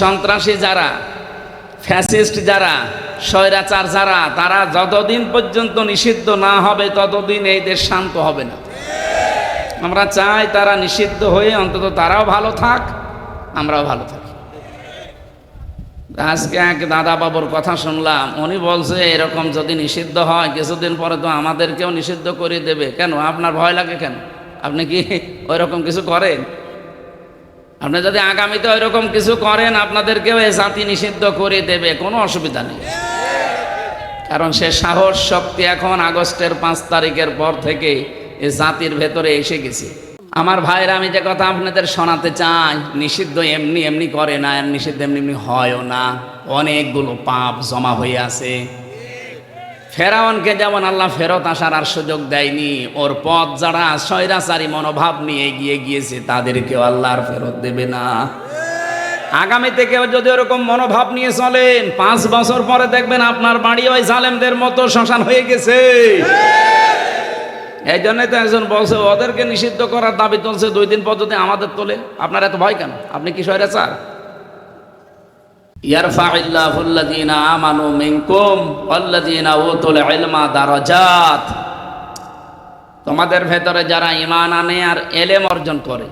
সন্ত্রাসী যারা, ফ্যাসিস্ট যারা, স্বৈরাচার যারা, তারা যতদিন পর্যন্ত নিষিদ্ধ না হবে, ততদিন এই দেশ শান্ত হবে না। আমরা চাই তারা নিষিদ্ধ হয়ে অন্তত তারাও ভালো থাক, আমরাও ভালো থাকি। আজকে এক দাদা বাবুর কথা শুনলাম, উনি বলছে, এরকম যদি নিষিদ্ধ হয়, কিছুদিন পরে তো আমাদেরকেও নিষিদ্ধ করে দেবে। কেন? আপনার ভয় লাগে কেন? আপনি কি ওই রকম কিছু করেন? আপনি যদি আগামীতে ওই রকম কিছু করেন, আপনাদেরকেও এই জাতি নিষিদ্ধ করে দেবে, কোনো অসুবিধা নেই। কারণ সে সাহস, শক্তি এখন আগস্টের পাঁচ তারিখের পর থেকে এই জাতির ভেতরে এসে গেছে। আমার ভাইরা, আমি যে কথা আপনাদের শোনাতে চাই, নিষিদ্ধ এমনি এমনি করে না, আর নিষিদ্ধ এমনি এমনি হয়ও না। অনেকগুলো পাপ জমা হয়ে আছে। ফেরাউনকে যেমন আল্লাহ ফেরত আসার আর সুযোগ দেয়নি, ওর পথ যারা স্বৈরাচারী মনোভাব নিয়ে এগিয়ে গিয়েছে, তাদেরকেও আল্লাহ আর ফেরত দেবে না। আগামীতে কেউ যদি ওরকম মনোভাব নিয়ে চলেন, পাঁচ বছর পরে দেখবেন আপনার বাড়ি ওই জালেমদের মতো শ্মশান হয়ে গেছে। এই জন্যই তো একজন বলছে, ওদেরকে নিষিদ্ধ করার দাবি তুলছে দুই দিন পর যদি আমাদের তোলে, আপনার এত ভয় কেন? আপনি কি স্বৈরাচার? তোমাদের ভেতরে যারা ইমান আনে আর এলেম অর্জন করে,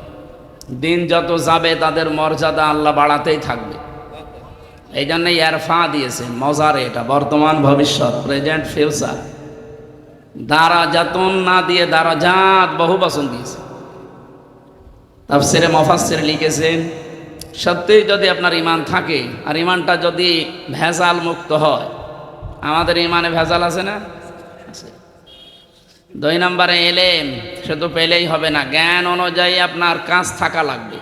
দিন যত যাবে তাদের মর্যাদা আল্লাহ বাড়াতেই থাকবে। এই জন্য ইয়ারফা দিয়েছে, মজার এটা, বর্তমান ভবিষ্যৎ, প্রেজেন্ট, ফিউচার। দারাজাতুন না দিয়ে দারাজাত বহু বচন দিয়েছে। তাফসিরে মফাসসির লিখেছেন সত্যিই যদি আপনার ইমান থাকে, আর ইমানটা যদি ভেজাল মুক্ত হয়, আমাদের ইমানে ভেজাল আছে না? দুই নম্বরে এলেম, শুধু পেলেই হবে না, জ্ঞান অনুযায়ী আপনার কাজ থাকা লাগবে।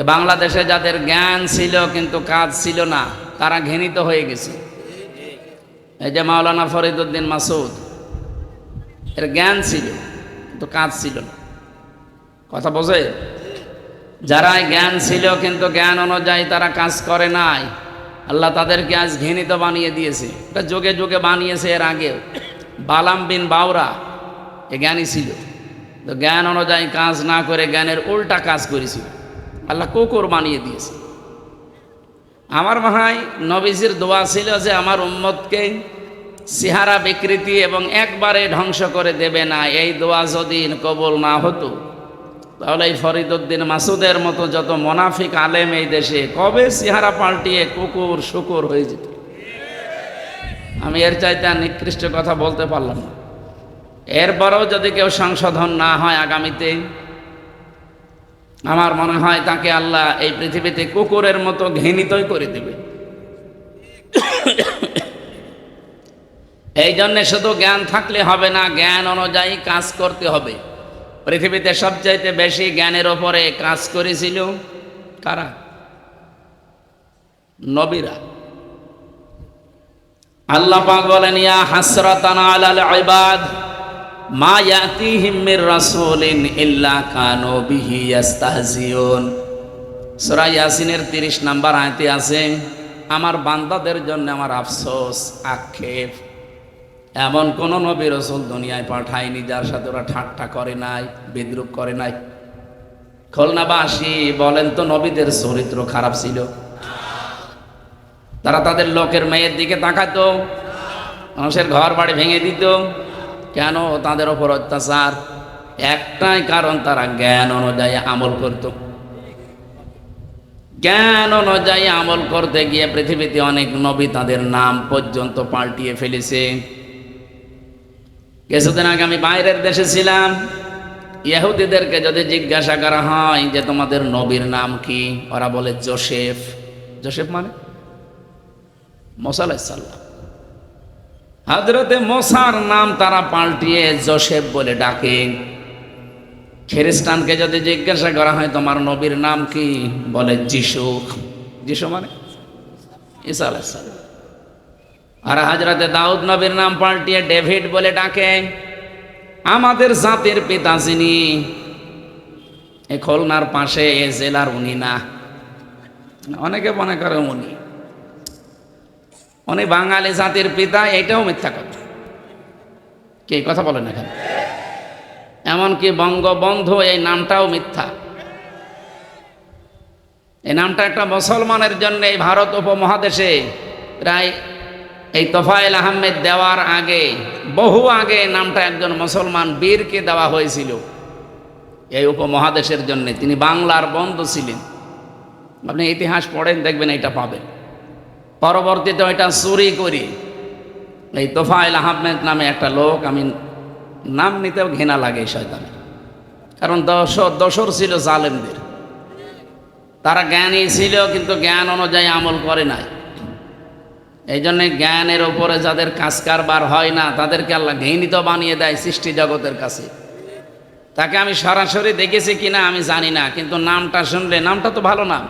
এ বাংলাদেশে যাদের জ্ঞান ছিল, কিন্তু কাজ ছিল না, তারা ঘৃণিত হয়ে গেছে। এই যে মাওলানা ফরিদুদ্দিন মাসুদ এর জ্ঞান ছিল, কিন্তু কাজ ছিল না। কথা বোঝে যারা জ্ঞান ছিল কিন্তু জ্ঞান অনুযায়ী তারা কাজ করে নাই। আল্লাহ তাদেরকে আজ ঘৃণিত বানিয়ে দিয়েছে। এটা যোগে যোগে বানিয়েছে এর আগেও। বালাম বিন বাউরা এ জ্ঞানী ছিল। তো জ্ঞান অনুযায়ী কাজ না করে জ্ঞানের উল্টা কাজ করেছিল। আল্লাহ কুকুর বানিয়ে দিয়েছে। আমার মহাই নবীজির দোয়া ছিল যে আমার উম্মতকে সিহারা বিকৃতি এবং একবারে ধ্বংস করে দেবে না। এই দোয়া যদি কবল না হতো তাহলে এই ফরিদুদ্দিন মাসুদের মতো যত মোনাফিক আলেম এই দেশে, কবে সিহারা পাল্টিয়ে কুকুর শুকুর হয়ে যেত? আমি এর চাইতে নিকৃষ্ট কথা বলতে পারলাম না। এরপরেও যদি কেউ সংশোধন না হয় আগামীতে, আমার মনে হয় তাকে আল্লাহ এই পৃথিবীতে কুকুরের মতো ঘৃণিতই করে দেবে। এই জন্যে শুধু জ্ঞান থাকলে হবে না, জ্ঞান অনুযায়ী কাজ করতে হবে। পৃথিবীতে সবচাইতে বেশি জ্ঞানের ওপরে কাজ করেছিল কারা? নবীরা। আল্লাহ পাক বলেন, ইয়া হাসরাতান আলাল ইবাদ, মা ইয়াতিহিম মির রাসূলিন ইল্লা কানু বিহি ইস্তাহজিউন সূরা ইয়াসিনের 30 নাম্বার আয়াতে আছে, আমার বান্দাদের জন্য আমার আফসোস, আক্ষেপ এমন কোন নবী রসুল দুনিয়ায় পাঠায়নি যার সাথে ওরা ঠাট্টা করে নাই, বিদ্রুপ করে নাই। খুলনাবাসী বলেন তো নবীদের চরিত্র খারাপ ছিল। তারা তাদের লোকের মেয়ের দিকে তাকাতো, মানুষের ঘর বাড়ি ভেঙে দিত। কেন? তাদের ওপর অত্যাচার। একটাই কারণ তারা জ্ঞান অনুযায়ী আমল করত। জ্ঞান অনুযায়ী আমল করতে গিয়ে পৃথিবীতে অনেক নবী তাদের নাম পর্যন্ত পাল্টিয়ে ফেলেছে। কিছুদিন আগে আমি বাইরের দেশে ছিলাম। ইহুদিদেরকে যদি জিজ্ঞাসা করা হয় যে তোমাদের নবীর নাম কি, ওরা বলে জোসেফ। জোসেফ মানে? মোসাল্লাম হাজরতে মোসার নাম তারা পাল্টিয়ে জোসেফ বলে ডাকে। খ্রিস্টানকে যদি জিজ্ঞাসা করা হয়, তোমার নবীর নাম কি? বলে যিশু যিশু মানে? ঈসা আলাইসাল্লাম আর হাজরাতে দাউদ নবীর নাম পাল্টিয়ে ডেভিড বলে ডাকে, আমাদের জাতির পিতা যিনি, এ খুলনার পাশে, এ জেলার উনি না। অনেকে মনে করে উনি। উনি বাঙালি জাতির পিতা, এটাও মিথ্যা কথা। কে কথা বলেন এখানে? এমনকি বঙ্গবন্ধু, এই নামটাও মিথ্যা। এই নামটা একটা মুসলমানের জন্য এই ভারত উপমহাদেশে প্রায় এই তোফায়েল আহমেদ দেওয়ার আগে, বহু আগে নামটা একজন মুসলমান বীরকে দেওয়া হয়েছিল। এই উপমহাদেশের জন্য তিনি বাংলার বন্ধু ছিলেন। আপনি ইতিহাস পড়েন, দেখবেন এটা পাবেন। পরবর্তীতে ওইটা চুরি করি এই তোফায়েল আহমেদ নামে একটা লোক, আমি নাম নিতেও ঘৃণা লাগে শয়তানের। কারণ দশর দশর ছিল জালেমদের। তারা জ্ঞানী ছিল, কিন্তু জ্ঞান অনুযায়ী আমল করে নাই। এই জন্যে জ্ঞানের ওপরে যাদের কাজ কারবার হয় না, তাদেরকে আল্লাহ ঘৃণিত বানিয়ে দেয় সৃষ্টি জগতের কাছে। তাকে আমি সরাসরি দেখেছি কিনা আমি জানি না, কিন্তু নামটা শুনলে, নামটা তো ভালো নাম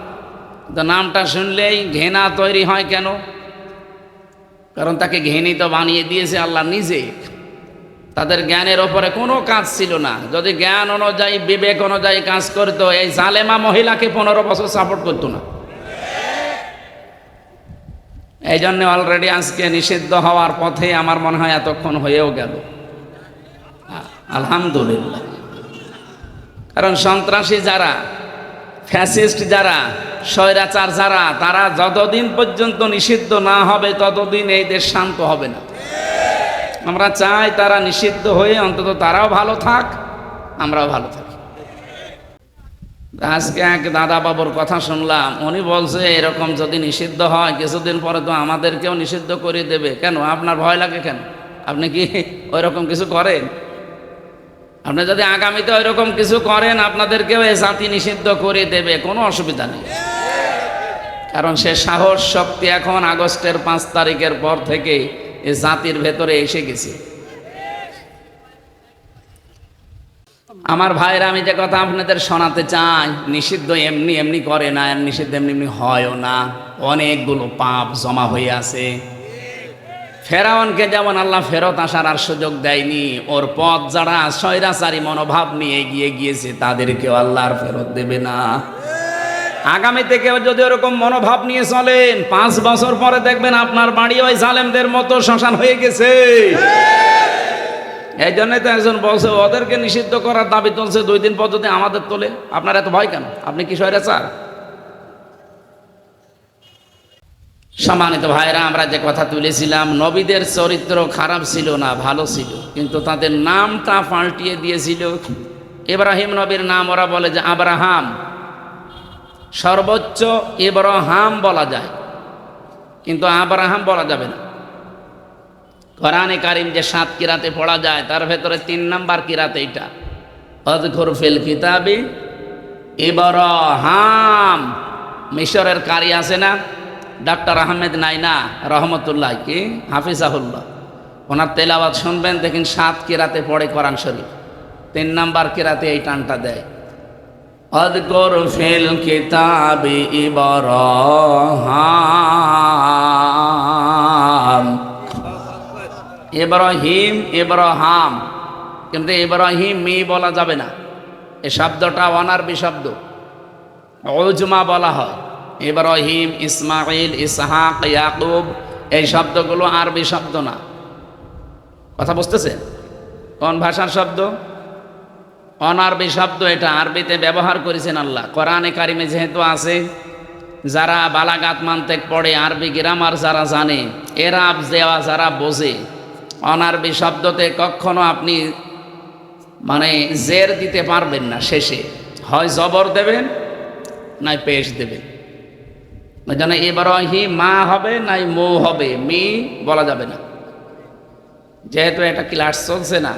তো নামটা শুনলেই ঘৃণা তৈরি হয় কেন? কারণ তাকে ঘৃণিত বানিয়ে দিয়েছে আল্লাহ নিজে। তাদের জ্ঞানের ওপরে কোনো কাজ ছিল না। যদি জ্ঞান অনুযায়ী, বিবেক অনুযায়ী কাজ করতো, এই জালেমা মহিলাকে পনেরো বছর সাপোর্ট করতো না। এই জন্য অলরেডি আজকে নিষিদ্ধ হওয়ার পথে আমার মনে হয় এতক্ষণ হয়েও গেল। আলহামদুলিল্লাহ। কারণ সন্ত্রাসী যারা, ফ্যাসিস্ট যারা, স্বৈরাচার যারা, তারা যতদিন পর্যন্ত নিষিদ্ধ না হবে, ততদিন এই দেশ শান্ত হবে না। আমরা চাই তারা নিষিদ্ধ হয়ে অন্তত তারাও ভালো থাক, আমরাও ভালো থাকি। আজকে এক দাদা বাবুর কথা শুনলাম, উনি বলছে, এরকম যদি নিষিদ্ধ হয়, কিছুদিন পরে তো আমাদেরকেও নিষিদ্ধ করে দেবে। কেন, আপনার ভয় লাগে কেন? আপনি কি ওই রকম কিছু করেন? আপনি যদি আগামীতে ওই রকম কিছু করেন, আপনাদেরকেও এ জাতি নিষিদ্ধ করে দেবে, কোনো অসুবিধা নেই। কারণ সে সাহস, শক্তি এখন আগস্টের পাঁচ তারিখের পর থেকে এ জাতির ভেতরে এসে গেছে। আমার ভাইরা, আমি যে কথা আপনাদের শোনাতে চাই, নিষিদ্ধ এমনি এমনি করে না, আর নিষিদ্ধ এমনি এমনি হয়ও না। অনেকগুলো পাপ জমা হয়ে আছে। ফেরাউনকে যেমন আল্লাহ ফেরত আসার আর সুযোগ দেয়নি, ওর পথ যারা স্বৈরাচারী মনোভাব নিয়ে এগিয়ে গিয়েছে, তাদেরকেও আল্লাহ আর ফেরত দেবে না। আগামীতে কেউ যদি ওরকম মনোভাব নিয়ে চলেন, পাঁচ বছর পরে দেখবেন আপনার বাড়ি ওই জালেমদের মতো শ্মশান হয়ে গেছে। এই জন্যই তো একজন বলছে, ওদেরকে নিষিদ্ধ করার দাবি তুলছে, দুই দিন পদ্ধতি আমাদের তোলে, আপনার এত ভয় কেন? আপনি কি স্বৈরাচার? সম্মানিত ভাইরা আমরা যে কথা তুলেছিলাম, নবীদের চরিত্র খারাপ ছিল না, ভালো ছিল, কিন্তু তাদের নামটা পাল্টিয়ে দিয়েছিল। ইব্রাহিম নবীর নাম ওরা বলে যে আব্রাহাম। সর্বোচ্চ ইব্রাহাম বলা যায়, কিন্তু আব্রাহাম বলা যাবে না। কোরআনে কারিম যে সাত কিরাতে পড়া যায়, তার ভেতরে তিন নম্বর কিরাতে এটা অদখর ফিল কিতাবি হাম মিশরের কারি আছে না? ডাক্তার আহমেদ নাইনা রহমতুল্লাহ কি? হাফিজাহুল্লাহ। ওনার তেলাওয়াত শুনবেন, দেখেন সাত কিরাতে পড়ে কোরআন শরীফ। তিন নাম্বার কিরাতে এই টানটা দেয়। অদকর ফিল কিতাবি ইব্রাহাম। ইব্রাহিম ইব্রাহাম। কিন্তু ইব্রাহিম মি বলা যাবে না। এই শব্দটা অনারবি শব্দ। ওজমা বলা হয়। ইব্রাহিম ইসমাইল ইসহাক, ইয়াকুব, এই শব্দগুলো আরবি শব্দ না। কথা বুঝতেছে? কোন ভাষার শব্দ? অনারবি শব্দ এটা আরবিতে ব্যবহার করেছেন আল্লাহ। কোরআনে কারিমে যেহেতু আছে, যারা বালাগাত মান্তেক পড়ে, আরবি গ্রামার যারা জানে, এরাব দেওয়া যারা বোঝে অনারবি শব্দতে কখনো আপনি মানে জের দিতে পারবেন না শেষে। হয় জবর দেবেন, নাই পেশ দেবেন। যেন এবারহি মা হবে, নাই মো হবে। মি বলা যাবে না। যেহেতু এটা ক্লাস চলছে না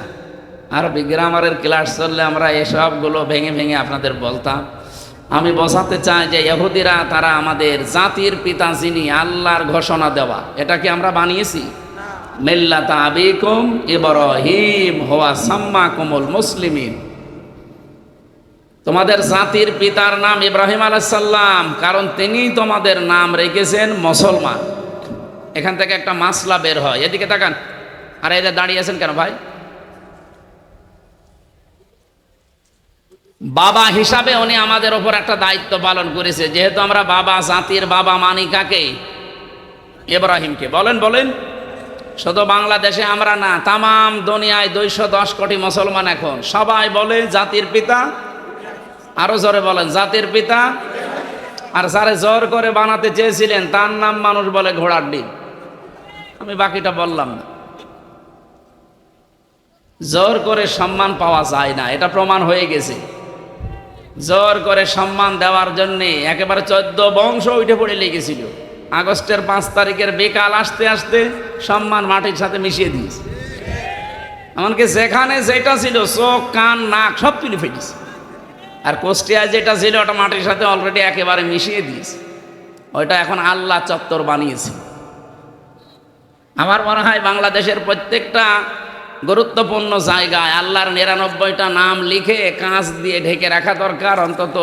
আর গ্রামারের ক্লাস চললে আমরা এসবগুলো ভেঙে ভেঙে আপনাদের বলতাম। আমি বোঝাতে চাই যে ইহুদিরা, তারা আমাদের জাতির পিতা যিনি, আল্লাহর ঘোষণা দেওয়া। এটা কি আমরা বানিয়েছি? মিল্লাতা আবিকুম ইব্রাহিম হোয়া সাম্মা কুমুল মুসলিমিন। তোমাদের জাতির পিতার নাম ইব্রাহিম আলাইসাল্লাম কারণ তিনি তোমাদের নাম রেখেছেন মুসলমান। এখান থেকে একটা মাসলা বের হয়। এদিকে তাকান। আর এদের দাঁড়িয়ে আছেন কেন ভাই? বাবা হিসাবে উনি আমাদের ওপর একটা দায়িত্ব পালন করেছে। যেহেতু আমরা বাবা জাতির বাবা মানি কাকে ইব্রাহিমকে। বলেন বলেন। শুধু বাংলাদেশে আমরা না তাম দুনিয়ায় দুইশো দশ কোটি মুসলমান এখন। সবাই বলে জাতির পিতা, আরও জোরে বলেন, জাতির পিতা। আর স্যারে জোর করে বানাতে চেয়েছিলেন, তার নাম মানুষ বলে ঘোড়ার ডিম। আমি বাকিটা বললাম না। জোর করে সম্মান পাওয়া যায় না, এটা প্রমাণ হয়ে গেছে। জোর করে সম্মান দেওয়ার জন্যে একেবারে চোদ্দ বংশ উঠে পড়ে লেগেছিল। আগস্টের পাঁচ তারিখের বেকাল আসতে আসতে সম্মান মাটির সাথে মিশিয়ে দিয়েছে। এমনকি যেখানে যেটা ছিল, চোখ, কান, নাক, সব তুলে ফেটেছে আর কোষ্টিয়া যেটা ছিল, ওটা মাটির সাথে অলরেডি একেবারে মিশিয়ে দিয়েছে। ওইটা এখন আল্লাহ চত্বর বানিয়েছে। আমার মনে হয় বাংলাদেশের প্রত্যেকটা গুরুত্বপূর্ণ জায়গায় আল্লাহর নিরানব্বইটা নাম লিখে কাঁচ দিয়ে ঢেকে রাখা দরকার, অন্তত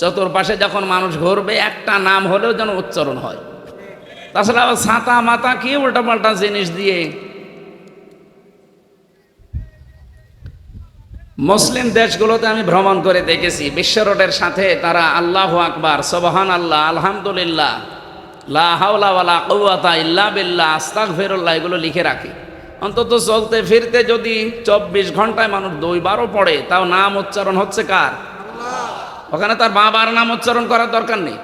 চতুর্পাশে যখন মানুষ ঘুরবে, একটা নাম হলেও যেন উচ্চারণ হয়। তাছাড়া আবার ছাতা মাতা কি উল্টাপাল্টা জিনিস দিয়ে। মুসলিম দেশগুলোতে আমি ভ্রমণ করে দেখেছি, বিশ্ব রোডের সাথে তারা আল্লাহ আকবার সবহান আল্লাহ আলহামদুলিল্লাহ কওয়াতা ইল্লা এগুলো লিখে রাখে। অন্তত চলতে ফিরতে যদি চব্বিশ ঘন্টায় মানুষ দুইবারও পড়ে, তাও নাম উচ্চারণ হচ্ছে কার? ওখানে তার বাবার নাম উচ্চারণ করার দরকার নেই।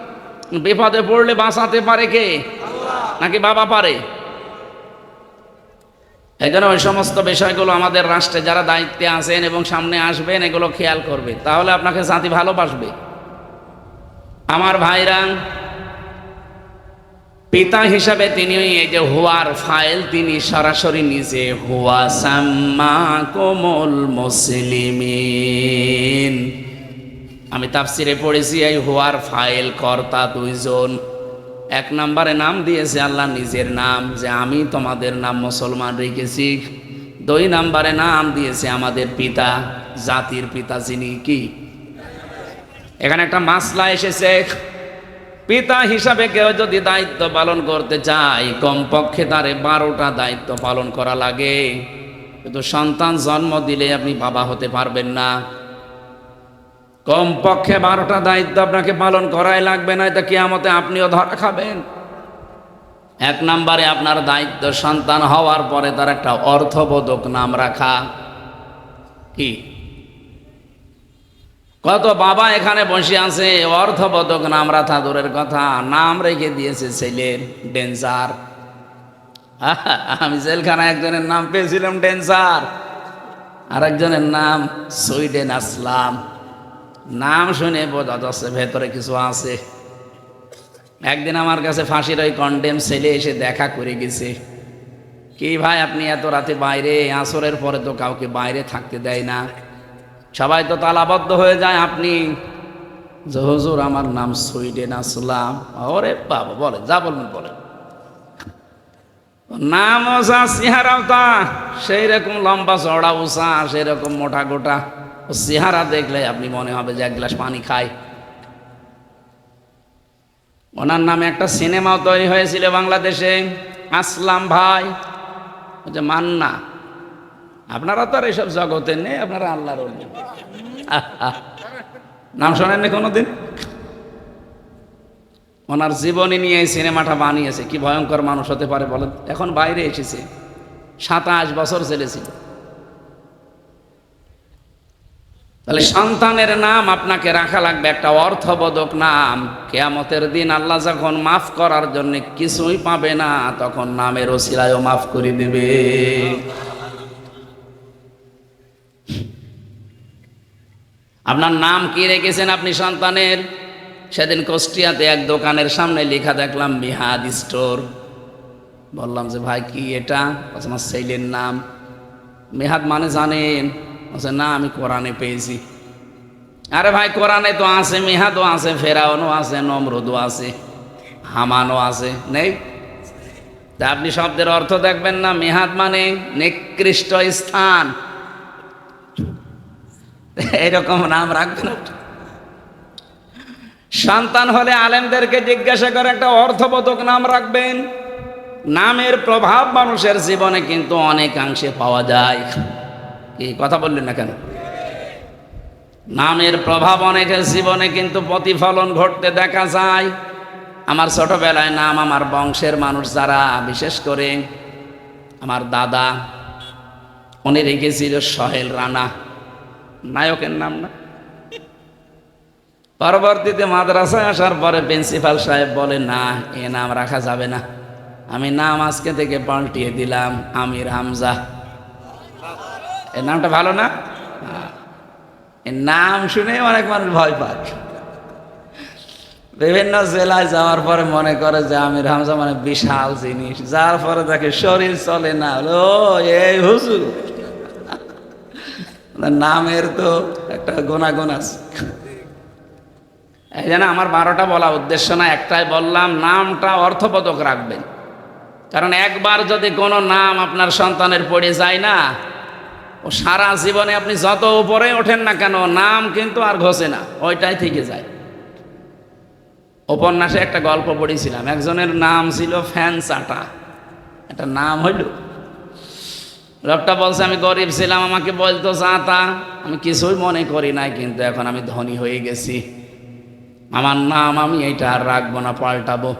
বিপদে পড়লে বাঁচাতে পারে কে? নাকি বাবা পারে? এই জন্য ওই সমস্ত বিষয়গুলো আমাদের রাষ্ট্রে যারা দায়িত্বে আছেন এবং সামনে আসবেন, এগুলো খেয়াল করবে। তাহলে আপনাকে জাতি ভালোবাসবে। আমার ভাইরা, পিতা হিসাবে তিনি এই যে হুয়ার ফাইল, তিনি সরাসরি নিজে, হুয়া সাম্মা কোমল মুসলিমিন। আমি তাফসিরে পড়েছি, এই হুয়ার ফাইল কর্তা দুইজন। এক নম্বরে নাম দিয়েছে আল্লাহ নিজের নাম, যে আমি তোমাদের নাম মুসলমান রেখেছি। দুই নম্বরে নাম দিয়েছে আমাদের পিতা, জাতির পিতা যিনি কি? এখানে একটা মাসলা এসেছে, পিতা হিসাবে কেউ যদি দায়িত্ব পালন করতে চায়, কমপক্ষে তারে বারোটা দায়িত্ব পালন করা লাগে। কিন্তু সন্তান জন্ম দিলে আপনি বাবা হতে পারবেন না। কমপক্ষে বারোটা দায়িত্ব আপনাকে পালন করাই লাগবে না এটা কিয়ামতে আপনিও ধরা খাবেন। এক নম্বরে আপনার দায়িত্ব সন্তান হওয়ার পরে তার একটা অর্থবোধক নাম রাখা। কি? কত বাবা এখানে বসে আছে, অর্থবোধক নাম রাখা দূরের কথা, নাম রেখে দিয়েছে ছেলের ডেন্সার আমি জেলখানা একজনের নাম পেয়েছিলাম ডেন্সার আর একজনের নাম সুইডেন, আসলাম। নাম শুনে বোঝা যাচ্ছে ভেতরে কিছু আছে। একদিন আমার কাছে ফাঁসির ওই কন্ডেম ছেলে এসে দেখা করে গেছে। কি ভাই আপনি এত রাতে বাইরে? আসরের পরে তো কাউকে বাইরে থাকতে দেয় না। সবাই তো তালাবদ্ধ হয়ে যায় আপনি। যে হুজুর, আমার নাম সুইডেন আসলাম। ওরে বাবা বলে যা বলবেন বলে নাম ওসা চেহারাও তা সেই রকম লম্বা চড়া উষা সেই রকম মোটা গোটা। ও চেহারা দেখলে আপনি মনে হবে যে এক গ্লাস পানি খায়। ওনার নামে একটা সিনেমাও তৈরি হয়েছিল বাংলাদেশে, আসলাম ভাই। যে মান্না। আপনারা তো আর এইসব জগতে নেই, আপনারা আল্লাহর নাম শোনেননি কোনোদিন? ওনার জীবনী নিয়ে এই সিনেমাটা বানিয়েছে, কি ভয়ঙ্কর মানুষ হতে পারে বলেন। এখন বাইরে এসেছে, সাতাশ বছর ছেলেছিল তাহলে সন্তানের নাম আপনাকে রাখা লাগবে একটা অর্থবোধক নাম। কেয়ামতের দিন আল্লাহ যখন মাফ করার জন্য কিছুই পাবে না, তখন নামের ওসিলায়ও মাফ করে দেবে। আপনার নাম কি রেখেছেন আপনি সন্তানের? সেদিন কুষ্টিয়াতে এক দোকানের সামনে লেখা দেখলাম মিহাদ স্টোর। বললাম যে, ভাই, কি এটা? আমার ছেলের নাম। মেহাদ মানে জানেন বলছে না, আমি কোরআনে পেয়েছি। আরে ভাই, কোরআনে তো আছে, মেহাদও আছে, ফেরাউনও আছে, নমরুদও আছে, হামানও আছে, নেই? তা আপনি শব্দের অর্থ দেখবেন না, মেহাদ মানে নিকৃষ্ট স্থান। এরকম নাম রাখবেন। সন্তান হলে আলেমদেরকে জিজ্ঞাসা করে একটা অর্থবোধক নাম রাখবেন। নামের প্রভাব মানুষের জীবনে কিন্তু অনেকাংশে পাওয়া যায়। কি কথা বললেন না কেন? নামের প্রভাব অনেকের জীবনে কিন্তু প্রতিফলন ঘটতে দেখা যায়। আমার ছোটবেলায় নাম আমার বংশের মানুষ যারা, বিশেষ করে আমার দাদা, উনি রেখেছিল সহেল রানা। নায়কের নাম না? পরবর্তীতে মাদ্রাসায় আসার পরে প্রিন্সিপাল সাহেব বলে, না, এ নাম রাখা যাবে না। আমি নাম আজকে থেকে পাল্টিয়ে দিলাম, আমির হামজা। এর নামটা ভালো না। এর নাম শুনে অনেক মানুষ ভয় পায়। বিভিন্ন জেলায় যাওয়ার পরে মনে করে যে আমির হামজা মানে বিশাল জিনিস, যার পরে তাকে শরীর চলে না। ও, এই হুজুর। নামের তো একটা গুণাগুণ আছে। এই জন্য আমার বারোটা বলা উদ্দেশ্য না, একটাই বললাম, নামটা অর্থবোধক রাখবেন। কারণ একবার যদি কোনো নাম আপনার সন্তানের পড়ে যায় না ও সারা জীবনে আপনি যত উপরে ওঠেন না কেন, নাম কিন্তু আর ঘষে না, ওইটাই থেকে যায়। উপন্যাসে একটা গল্প পড়েছিলাম, একজনের নাম ছিল ফ্যান চাটা একটা নাম হইল। লোকটা বলছে, আমি গরিব ছিলাম, আমাকে বলতো চাতা আমি কিছুই মনে করি নাই, কিন্তু এখন আমি ধনী হয়ে গেছি। আমার নাম আমি এইটা আর রাখব না, পাল্টাবো।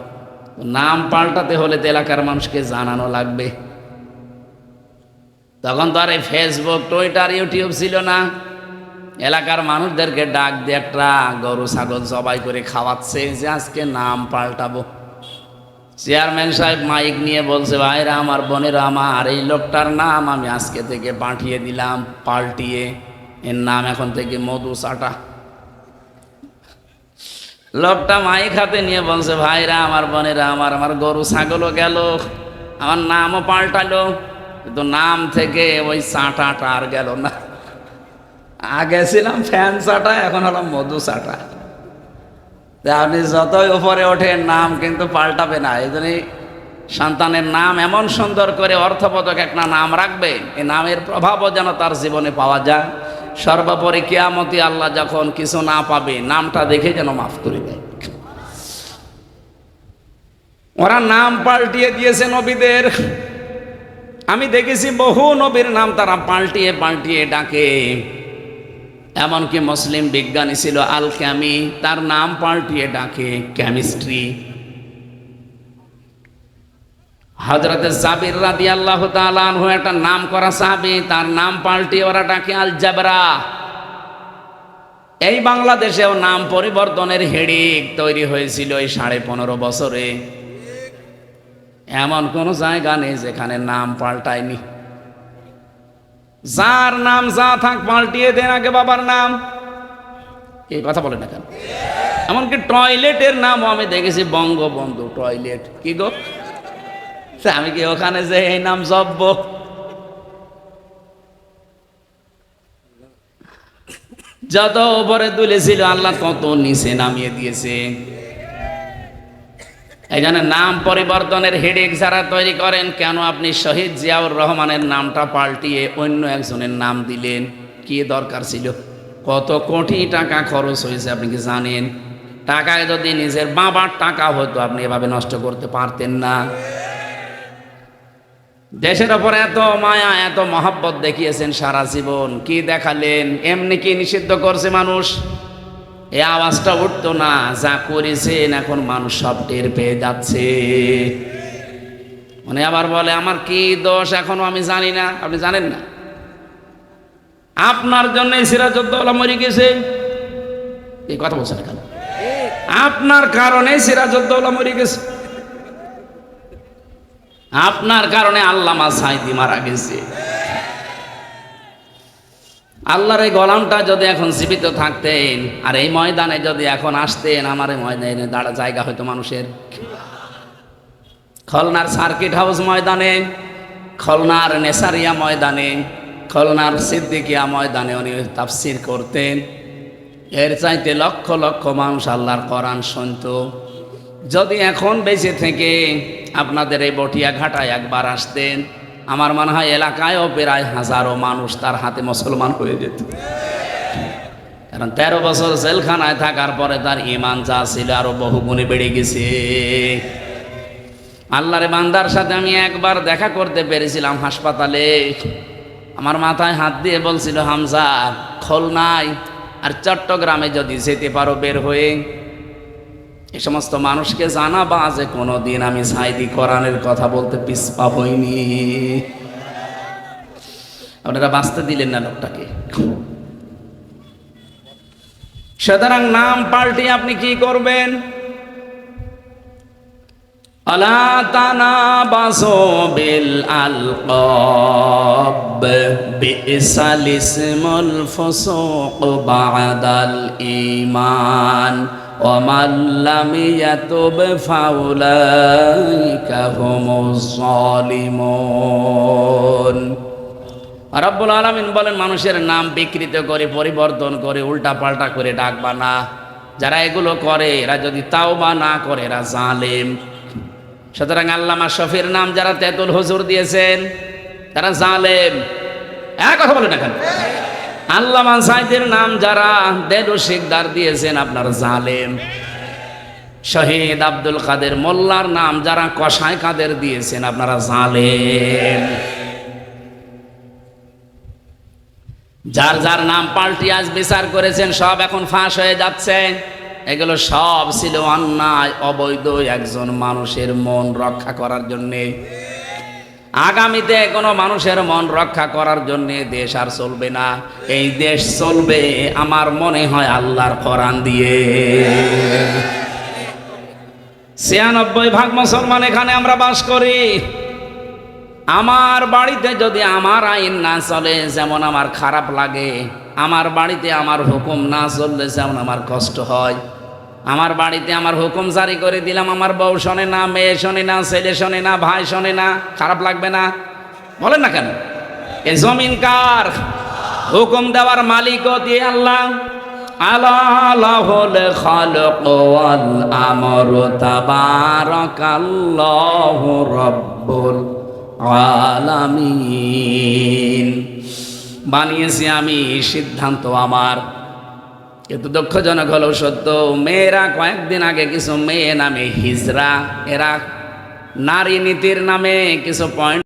নাম পাল্টাতে হলে তো এলাকার মানুষকে জানানো লাগবে। তখন তো আর এই ফেসবুক টুইটার ইউটিউব ছিল না। এলাকার মানুষদেরকে ডাক দিয়ে একটা গরু, ছাগল জবাই করে খাওয়াচ্ছে। যে আজকে নাম পাল্টাবো। চেয়ারম্যান সাহেব মাইক নিয়ে বলছে, ভাইরা, আমার বোনেরা, আমার এই লোকটার নাম আমি আজকে থেকে পাঠিয়ে দিলাম, পাল্টিয়ে। এর নাম এখন থেকে মধু চাটা। লোকটা মাইক হাতে নিয়ে বলছে, ভাইরা, আমার বোনেরা, আমার আমার গরু, ছাগলও গেল। আমার নামও পাল্টালো। কিন্তু নাম থেকে ওই চাটাটা আর গেল না। আগে ছিলাম ফ্যান চাটা এখন হলো মধু চাটা আপনি যতই উপরে ওঠেন, নাম কিন্তু পাল্টাবে না। এই জন্যই সন্তানের নাম এমন সুন্দর করে অর্থবোধক একটা নাম রাখবে, এই নামের প্রভাবও যেন তার জীবনে পাওয়া যায়। সর্বোপরি কেয়ামতি আল্লাহ যখন কিছু না পাবে, নামটা দেখে যেন মাফ করে দেয়। ওরা নাম পাল্টিয়ে দিয়েছে নবীদের। আমি দেখেছি বহু নবীর নাম তারা পাল্টিয়ে পাল্টিয়ে ডাকে। এমনকি মুসলিম বিজ্ঞানী ছিল আল ক্যামি তার নাম পাল্টিয়ে ডাকে, কেমিস্ট্রি। হজরতে জাবির রাদি আল্লাহ একটা নাম করা সাহাবি, তার নাম পাল্টিয়ে ওরা ডাকে আল জাবরা এই বাংলাদেশেও নাম পরিবর্তনের হেডিক তৈরি হয়েছিল এই সাড়ে পনেরো বছরে। এমন কোনো জায়গা নেই যেখানে নাম পাল্টায়নি। যার নাম যা থাক পাল্টিয়ে দেন আগে বাবার নাম। এই কথা বলে না কেন? এমনকি টয়লেটের নামও আমি দেখেছি, বঙ্গবন্ধু টয়লেট। কি গো? আমি কি ওখানে যে এই নাম জব্ব যত উপরে তুলেছিল, আল্লাহ তত নিচে নামিয়ে দিয়েছে। এই জন্য নাম পরিবর্তনের হেডেক যারা তৈরি করেন, কেন আপনি শহীদ জিয়াউর রহমানের নামটা পাল্টিয়ে অন্য একজনের নাম দিলেন? কি দরকার ছিল? কত কোটি টাকা খরচ হয়েছে আপনি কি জানেন? টাকায় যদি নিজের বাবার টাকা হতো, আপনি এভাবে নষ্ট করতে পারতেন না। দেশের ওপর এত মায়া, এত মহাব্বত দেখিয়েছেন সারা জীবন। কি দেখালেন? এমনি কি নিষিদ্ধ করছে মানুষ? এই আওয়াজটা উঠতো না, যা করেছেন এখন মানুষ সব টের পেয়ে যাচ্ছে। মানে আবার বলে, আমার কি দোষ এখনও আমি জানি না? আপনি জানেন না। আপনার জন্য সিরাজউদ্দৌলা মরে গেছে। এই কথা বলছেন কেন? আপনার কারণে সিরাজউদ্দৌলা মরে গেছে। আপনার কারণে আল্লামা সাইদি মারা গেছে। আল্লাহর এই গোলামটা যদি এখন জীবিত থাকতেন, আর এই ময়দানে যদি এখন আসতেন, আমার এই ময়দানে দাঁড়া জায়গা হয়তো মানুষের। খলনার সার্কিট হাউস ময়দানে, খলনার নেসারিয়া ময়দানে, খলনার সিদ্দিকিয়া ময়দানে উনি তাফসির করতেন। এর চাইতে লক্ষ লক্ষ মানুষ আল্লাহর করান শুনত। যদি এখন বেঁচে থেকে আপনাদের এই বটিয়া ঘাটায় একবার আসতেন আমার মনে হয় এলাকায়ও প্রায় হাজারো মানুষ তার হাতে মুসলমান হয়ে যেত। কারণ তেরো বছর জেলখানায় থাকার পরে তার ইমান যা ছিল আরও বহু গুণে বেড়ে গেছে। আল্লাহরে বান্দার সাথে আমি একবার দেখা করতে পেরেছিলাম হাসপাতালে। আমার মাথায় হাত দিয়ে বলছিল, হামজা খোলনায় আর চট্টগ্রামে যদি যেতে পারো বের হয়ে। এই সমস্ত মানুষকে জানাবা যে কোনো দিন আমি সাইদি কোরআনের কথা বলতে পিসপা হইনি আপনারা বাঁচতে দিলেন না লোকটাকে। সুতরাং নাম পাল্টে আপনি কি করবেন? আলা ঈমান। ومن لم يتب فأولئك هم الظالمون রব্বুল আলমিন বলেন মানুষের নাম বিকৃত করে পরিবর্তন করে উল্টা পাল্টা করে ডাকবা না যারা এগুলো করে এরা যদি তাও বা না করে এরা জালেম সুতরাং আল্লামা শফির নাম যারা তেতুল হুজুর দিয়েছেন তারা জালেম এক কথা বলেন এখন আল্লামা সাইদের নাম যারা দেদু শিকদার দিয়েছেন আপনার জালেম। শহীদ আব্দুল কাদের মোল্লার নাম যারা কসাই কাদের দিয়েছেন আপনারা জালেম। যার যার নাম পাল্টি আজ বিচার করেছেন, সব এখন ফাঁস হয়ে যাচ্ছে। এগুলো সব ছিল অন্যায়, অবৈধ একজন মানুষের মন রক্ষা করার জন্যে। আগামীতে কোনো মানুষের মন রক্ষা করার জন্য দেশ আর চলবে না। এই দেশ চলবে আমার মনে হয় আল্লাহর কোরআন দিয়ে। ছিয়ানব্বই ভাগ মুসলমান এখানে আমরা বাস করি। আমার বাড়িতে যদি আমার আইন না চলে, যেমন আমার খারাপ লাগে, আমার বাড়িতে আমার হুকুম না চললে যেমন আমার কষ্ট হয় আমার বাড়িতে আমার হুকুম জারি করে দিলাম। আমার বউ শোনে না, মেয়ে শোনে না, ছেলে শোনে না, ভাই শোনে না, খারাপ লাগবে না। বলেন না কেন? এ জমিন কার? হুকুম দেওয়ার মালিকও দিয়ে আল্লাহ। আলাহুল খালক আমর তাবারাকাল্লাহু রব্বুল আলামিন। বানিয়েছি আমি সিদ্ধান্ত আমার। কিন্তু দুঃখজনক হলেও সত্য, মেয়েরা কয়েকদিন আগে কিছু মেয়ে নামে হিজরা, এরা নারী নীতির নামে কিছু পয়েন্ট